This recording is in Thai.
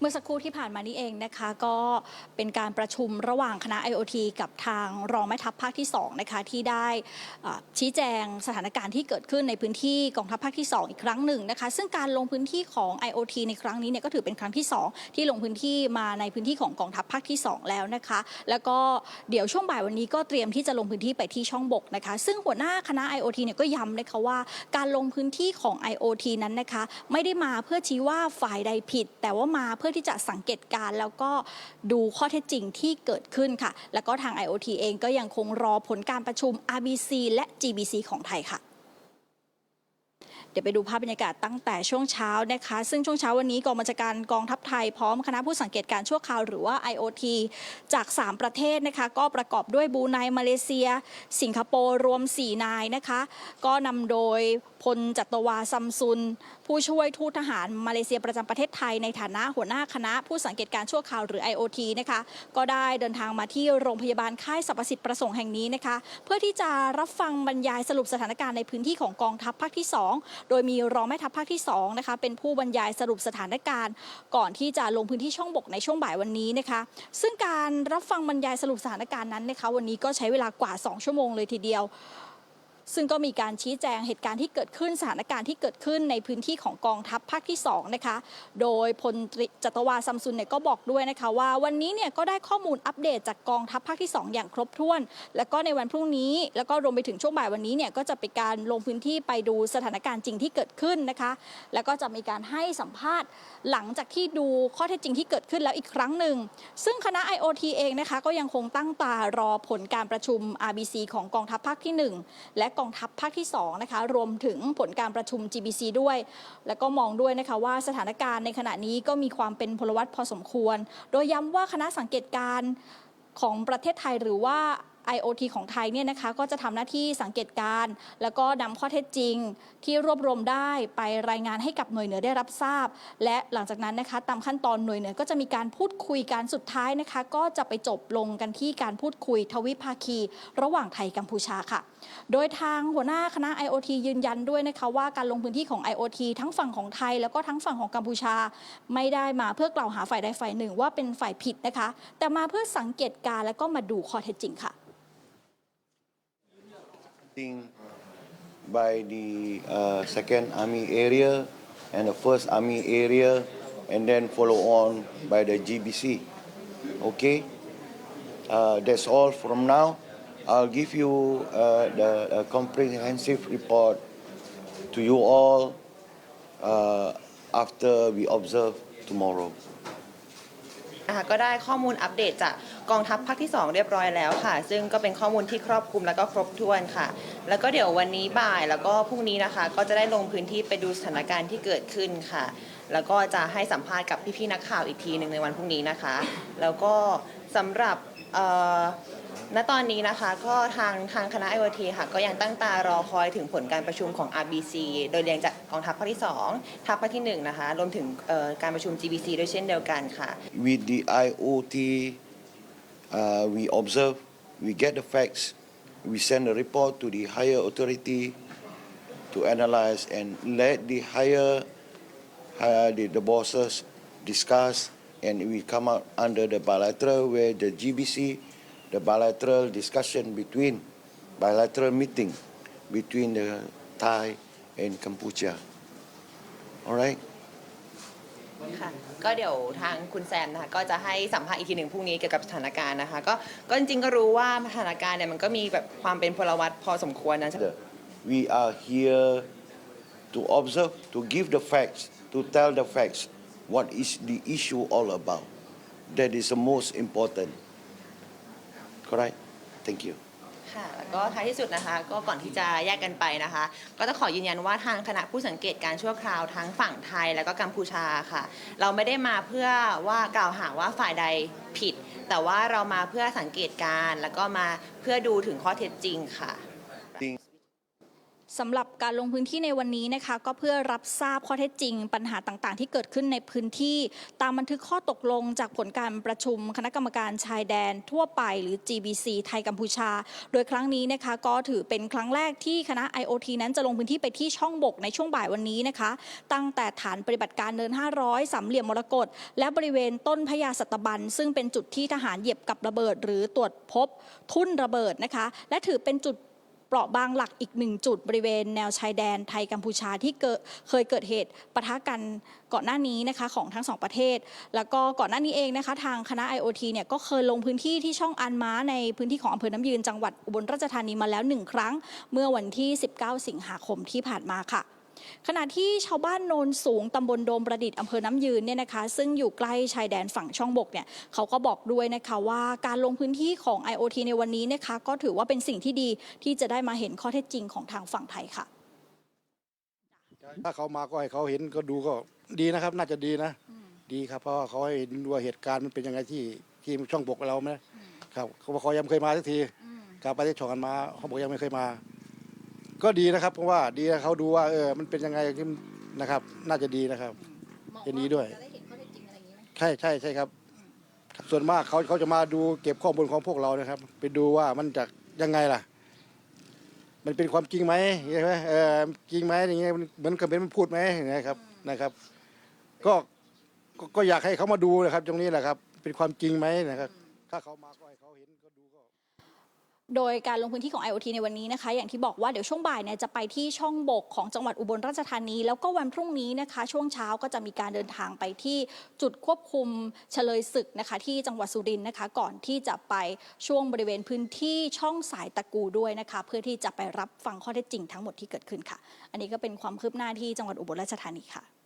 เมื่อสักครู่ที่ผ่านมานี้เองนะคะ ก็เป็นการประชุมระหว่างคณะ IoT กับทางรองแม่ทัพภาคที่2นะคะที่ได้ชี้แจงสถานการณ์ที่เกิดขึ้นในพื้นที่กองทัพภาคที่ 2 อีกครั้งหนึ่งนะคะ ซึ่งการลงพื้นที่ของ IoT ในครั้งนี้เนี่ยก็ถือเป็นครั้งที่ 2 ที่ลงพื้นที่มาในพื้นที่ของกองทัพภาคที่ 2 แล้วนะคะ แล้วก็เดี๋ยวช่วงบ่ายวันนี้ก็เตรียมที่จะลงพื้นที่ไปที่ช่องบกนะคะ ซึ่งหัวหน้าคณะ IoT เนี่ยก็ย้ำนะคะว่า การลงพื้นที่ของ IoT นั้นนะคะ ไม่ได้มาเพื่อชี้ว่าฝ่ายใดผิด แต่ว่ามาเพื่อที่จะสังเกตการ์แล้วก็ดูข้อเท็จจริงที่เกิดขึ้นค่ะ แล้วก็ทาง IoT เองก็ยังคงรอผลการประชุม RBC และ GBC ของไทยค่ะเดี๋ยวไปดูภาพบรรยากาศตั้งแต่ช่วงเช้านะคะ ซึ่งช่วงเช้าวันนี้กองบัญชาการกองทัพไทยพร้อมคณะผู้สังเกตการ์ชั่วคราวหรือว่า IoT จาก 3 ประเทศนะคะ ก็ประกอบด้วยบูไนมาเลเซีย สิงคโปร์รวม 4 นายนะคะ ก็นำโดยพลจัตวาซัมซุน ผู้ช่วยทูตทหารมาเลเซียประจำประเทศไทยในฐานะหัวหน้าคณะ ผู้สังเกตการ์ชั่วคราวหรือ IoT นะคะก็ได้เดินทางมาที่โรงพยาบาลค่ายสรรพสิทธิ์ประสงค์แห่งนี้นะคะเพื่อที่จะรับฟังบรรยายสรุปสถานการณ์ในพื้นที่ของกองทัพภาคที่ 2 โดยมีรองแม่ทัพภาคที่2นะคะเป็นผู้บรรยายสรุปสถานการณ์ ก่อนที่จะลงพื้นที่ช่องบกในช่วงบ่ายวันนี้นะคะ ซึ่งการรับฟังบรรยายสรุปสถานการณ์นั้นนะคะวันนี้ก็ใช้เวลากว่า 2 ชั่วโมงเลยทีเดียว ซึ่งก็มีการชี้แจงเหตุการณ์ที่เกิดขึ้นสถานการณ์ที่เกิดขึ้นในพื้นที่ของกองทัพภาคที่2นะคะโดยพลตรีจัตวาซัมซุนเนี่ยก็บอกด้วยนะคะว่าวันนี้เนี่ยก็ได้ข้อมูลอัปเดตจากกองทัพภาคที่ 2 อย่างครบถ้วน แล้วก็ในวันพรุ่งนี้ แล้วก็รวมไปถึงช่วงบ่ายวันนี้เนี่ยก็จะเป็นการลงพื้นที่ไปดูสถานการณ์จริงที่เกิดขึ้นนะคะ แล้วก็จะมีการให้สัมภาษณ์หลังจากที่ดูข้อเท็จจริงที่เกิดขึ้นแล้วอีกครั้งหนึ่ง ซึ่งคณะ IoT เองนะคะก็ยังคงตั้งตารอผลการประชุม RBC ของกองทัพภาคที่ 1 และกองทัพภาคที่2นะคะรวมถึงผลการประชุม GBC ด้วย แล้วก็มองด้วยนะคะว่าสถานการณ์ในขณะนี้ก็มีความเป็นพลวัตพอสมควร โดยย้ำว่าคณะสังเกตการณ์ของประเทศไทยหรือว่า IoT ของไทยเนี่ยนะคะก็จะทำหน้าที่สังเกตการ์แล้วก็นำข้อเท็จจริง ที่รวบรวมได้ไปรายงานให้กับหน่วยเหนือได้รับทราบ และหลังจากนั้นนะคะตามขั้นตอนหน่วยเหนือก็จะมีการพูดคุยกันสุดท้ายนะคะ ก็จะไปจบลงกันที่การพูดคุยทวิภาคี ระหว่างไทยกัมพูชาค่ะ โดยทางหัวหน้าคณะ IoT ยืนยันด้วยนะคะว่าการลงพื้นที่ของ IoT ทั้งฝั่งของไทย แล้วก็ทั้งฝั่งของกัมพูชา ไม่ได้มาเพื่อกล่าวหาฝ่ายใดฝ่ายหนึ่งว่าเป็นฝ่ายผิดนะคะ แต่มาเพื่อสังเกตการ์แล้วก็มาดูข้อเท็จจริงค่ะ thing by the uh, second army area and the first army area and then follow on by the GBC. Okay, uh, that's all from now. I'll give you uh, the a comprehensive report to you all uh, after we observe tomorrow. นะคะก็ได้ข้อมูลอัปเดตจาก กองทัพภาคที่ 2 เรียบร้อยแล้วค่ะ ซึ่งก็เป็นข้อมูลที่ครอบคลุมแล้วก็ครบถ้วนค่ะ แล้วก็เดี๋ยววันนี้บ่ายแล้วก็พรุ่งนี้นะคะ ก็จะได้ลงพื้นที่ไปดูสถานการณ์ที่เกิดขึ้นค่ะ แล้วก็จะให้สัมภาษณ์กับพี่ๆนักข่าวอีกทีหนึ่งในวันพรุ่งนี้นะคะ แล้วก็สำหรับณตอนนี้นะคะก็ทางทางคณะ IoT ค่ะก็ยังตั้งตารอคอยถึงผลการประชุมของ RBC โดยเรียงจากกองทัพภาคที่ 2 ทัพภาคที่ 1 นะคะ รวมถึงการประชุม GBC ด้วยเช่นเดียวกันค่ะ with the IoT, uh, we observe, we get the facts, we send a report to the higher authority to analyze and let the higher, higher the, the bosses discuss and we come out under the bilateral where the GBC, the bilateral discussion between, bilateral meeting between the Thai and Cambodia. All right? ค่ะก็เดี๋ยวทางคุณแซมนะคะก็จะให้สัมภาษณ์อีกทีหนึ่งพรุ่งนี้เกี่ยวกับสถานการณ์นะคะก็ก็จริงๆก็รู้ว่าสถานการณ์เนี่ยมันก็มีแบบความเป็นพลวัตพอสมควรนะ We are here to observe, to give the facts, to tell the facts what is the issue all about. That is the most important. Correct? Thank you. ค่ะแล้วก็ท้ายที่สุดนะคะ ก็ก่อนที่จะแยกกันไปนะคะ ก็จะขอยืนยันว่าทางคณะผู้สังเกตการชั่วคราวทั้งฝั่งไทยและก็กัมพูชาค่ะ เราไม่ได้มาเพื่อว่ากล่าวหาว่าฝ่ายใดผิด แต่ว่าเรามาเพื่อสังเกตการ แล้วก็มาเพื่อดูถึงข้อเท็จจริงค่ะ สำหรับการลงพื้นที่ในวันนี้นะคะ ก็เพื่อรับทราบข้อเท็จจริง ปัญหาต่างๆ ที่เกิดขึ้นในพื้นที่ ตามบันทึกข้อตกลงจากผลการประชุมคณะกรรมการชายแดนทั่วไปหรือ GBC ไทยกัมพูชา โดยครั้งนี้นะคะ ก็ถือเป็นครั้งแรกที่คณะ IOT นั้นจะลงพื้นที่ไปที่ช่องบกในช่วงบ่ายวันนี้นะคะ ตั้งแต่ฐานปฏิบัติการเนิน 500สามเหลี่ยมมรกตและบริเวณต้นพญาสัตบัน ซึ่งเป็นจุดที่ทหารเหยียบกับระเบิด หรือตรวจพบทุ่นระเบิดนะคะ และถือเป็นจุด เปราะบางหลักอีกหนึ่งจุดบริเวณแนวชายแดนไทยกัมพูชาที่เกิดเคยเกิดเหตุปะทะกันก่อนหน้านี้นะคะของทั้งสองประเทศ แล้วก็ก่อนหน้านี้เองนะคะทางคณะ IOT เนี่ยก็เคยลงพื้นที่ที่ช่องอันม้าในพื้นที่ของอำเภอน้ำยืนจังหวัดอุบลราชธานีมาแล้วหนึ่งครั้ง เมื่อวันที่ 19 สิงหาคมที่ผ่านมาค่ะ ขณะที่ชาวบ้านโนนสูงตำบลโดมประดิษฐ์อำเภอน้ำยืนเนี่ยนะคะ ซึ่งอยู่ใกล้ชายแดนฝั่งช่องบกเนี่ยเขาก็บอกด้วยนะคะว่าการลงพื้นที่ของ IOT ในวันนี้นะคะ ก็ถือว่าเป็นสิ่งที่ดีที่จะได้มาเห็นข้อเท็จจริงของทางฝั่งไทยค่ะ ถ้าเขามาก็ให้เขาเห็นก็ดูก็ดีนะครับ น่าจะดีนะ ดีครับเพราะว่าเขาให้เห็นว่าเหตุการณ์มันเป็นยังไงที่ที่ช่องบกเราไหมครับเขาบอกเขายังไม่เคยมาสักทีกลับไปที่ช่องกันมาเขาบอกยังไม่เคยมา ก็ดีนะครับ เพราะว่าดีนะเขาดูว่าเออมันเป็นยังไงที่นะครับ น่าจะดีนะครับจะดีด้วยใช่ใช่ใช่ครับ ส่วนมากเขาเขาจะมาดูเก็บข้อมูลของพวกเรานะครับ ไปดูว่ามันจะยังไงล่ะ มันเป็นความจริงไหมใช่ไหมเออจริงไหมอย่างเงี้ยมันเหมือนกับเป็นมันพูดไหมอย่างเงี้ยครับนะครับ ก็ก็ก็อยากให้เขามาดูนะครับ ตรงนี้แหละครับ เป็นความจริงไหมนะครับ ถ้าเขามาก็ให้เขาเห็นก็ดูก็ โดยการลงพื้นที่ของ IOT ในวันนี้นะคะ อย่างที่บอกว่าเดี๋ยวช่วงบ่ายเนี่ยจะไปที่ช่องบกของจังหวัดอุบลราชธานี แล้วก็วันพรุ่งนี้นะคะ ช่วงเช้าก็จะมีการเดินทางไปที่จุดควบคุมเฉลยศึกนะคะ ที่จังหวัดสุรินทร์นะคะ ก่อนที่จะไปช่วงบริเวณพื้นที่ช่องสายตะกูด้วยนะคะ เพื่อที่จะไปรับฟังข้อเท็จจริงทั้งหมดที่เกิดขึ้นค่ะ อันนี้ก็เป็นความคืบหน้าที่จังหวัดอุบลราชธานีค่ะ